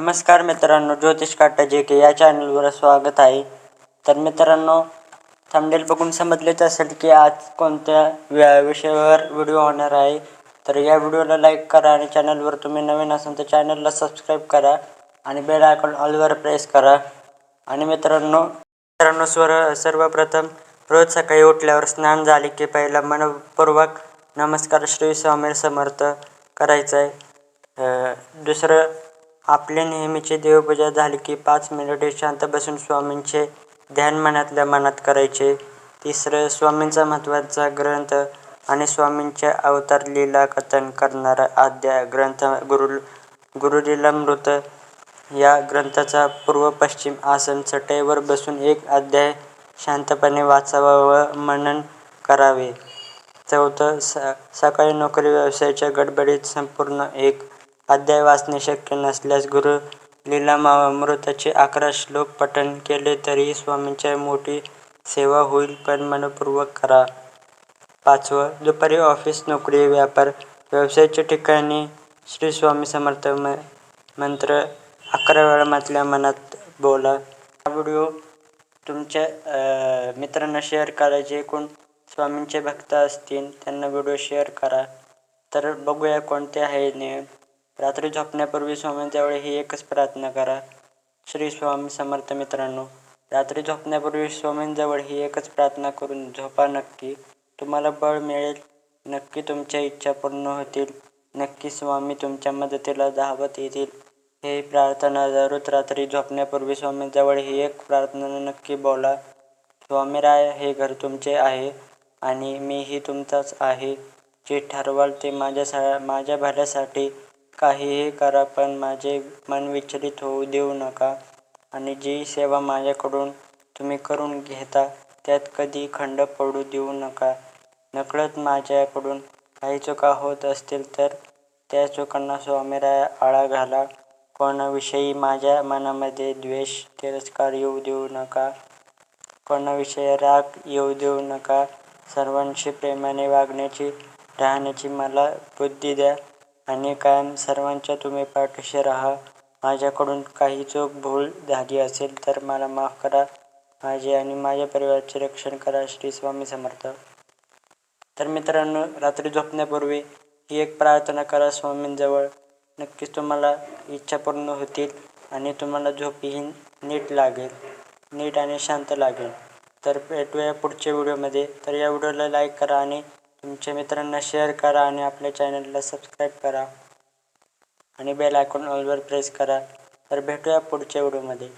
नमस्कार मित्रांनो ज्योतिष काटाजे के या चॅनलवर स्वागत आहे. तर मित्रांनो थंबनेल बघून समजलेच असेल की आज कोणत्या व्या- विषयावर व्हिडिओ होणार आहे. तर या व्हिडिओला लाईक करा आणि चॅनलवर तुम्ही नवीन असाल तर चॅनलला सबस्क्राईब करा आणि बेल आयकॉन ऑलवर प्रेस करा. आणि मित्रांनो मित्रांनो स्वर सर्वप्रथम रोज सकाळी उठल्यावर स्नान झाले की पहिला मनपूर्वक नमस्कार श्री स्वामी समर्थ करायचं आहे दुसरं आपली नेहमीची देवपूजा झाली की पाच मिनिटे शांत बसून स्वामींचे ध्यान मनातल्या मनात करायचे. तिसरं स्वामींचा महत्त्वाचा ग्रंथ आणि स्वामींच्या अवतार लीला कथन करणारा आद्या ग्रंथ गुरु गुरुलीलामृत या ग्रंथाचा पूर्व पश्चिम आसन चटईवर बसून एक अध्याय शांतपणे वाचावा व मनन करावे. चौथं स सकाळी नोकरी व्यवसायाच्या गडबडीत संपूर्ण एक अध्याय वाचणे शक्य नसल्यास गुरु लीलामृताचे अकरा श्लोक पठण केले तरी स्वामींच्या मोठी सेवा होईल पण मनपूर्वक करा. पाचवं दुपारी ऑफिस नोकरी व्यापार व्यवसायाच्या ठिकाणी श्री स्वामी समर्थ म मंत्र अकरा वेळा मातल्या मनात बोला. हा व्हिडिओ तुमच्या मित्रांना शेअर करा जे कोण स्वामींचे भक्त असतील त्यांना व्हिडिओ शेअर करा. तर बघूया कोणते आहे नियम रात्री झोपण्यापूर्वी स्वामींजवळ ही एकच प्रार्थना करा. श्री स्वामी समर्थ मित्रांनो रात्री झोपण्यापूर्वी स्वामींजवळ ही एकच प्रार्थना करून झोपा नक्की. तुम्हाला बळ मिळेल. नक्की तुमच्या इच्छा पूर्ण होतील. नक्की स्वामी तुमच्या मदतीला धावत येतील. हे प्रार्थना दररोज रात्री झोपण्यापूर्वी स्वामींजवळ ही एक प्रार्थना नक्की बोला. स्वामीराय हे घर तुमचे आहे आणि मीही तुमचाच आहे. जे ठरवाल ते माझ्या सा माझ्या भल्यासाठी काहीही करा पण माझे मन विचलित होऊ देऊ नका. आणि जी सेवा माझ्याकडून तुम्ही करून घेता त्यात कधी खंड पडू देऊ नका. नकळत माझ्याकडून काही चुका होत असतील तर त्या चुकांना स्वामीराय आळा घाला. कोणाविषयी माझ्या मनामध्ये द्वेष तिरस्कार येऊ देऊ नका. कोणाविषयी राग येऊ देऊ नका. सर्वांशी प्रेमाने वागण्याची राहण्याची मला बुद्धी द्या. आणि कायम सर्वांच्या तुम्ही पाठीशी राहा. माझ्याकडून काही चूक भूल झाली असेल तर मला माफ करा. माझे आणि माझ्या परिवाराचे रक्षण करा श्री स्वामी समर्थ. तर मित्रांनो रात्री झोपण्यापूर्वी ही एक प्रार्थना करा स्वामींजवळ. नक्कीच तुम्हाला इच्छा पूर्ण होतील आणि तुम्हाला झोपही नीट लागेल नीट आणि शांत लागेल. तर भेटूया पुढच्या व्हिडिओमध्ये. तर या व्हिडिओला लाईक करा आणि तुमच्या मित्रांना शेअर करा आणि आपल्या चॅनलला सबस्क्राईब करा. आणि बेल आयकॉन ऑलवर प्रेस करा. तर भेटूया पुढच्या व्हिडिओमध्ये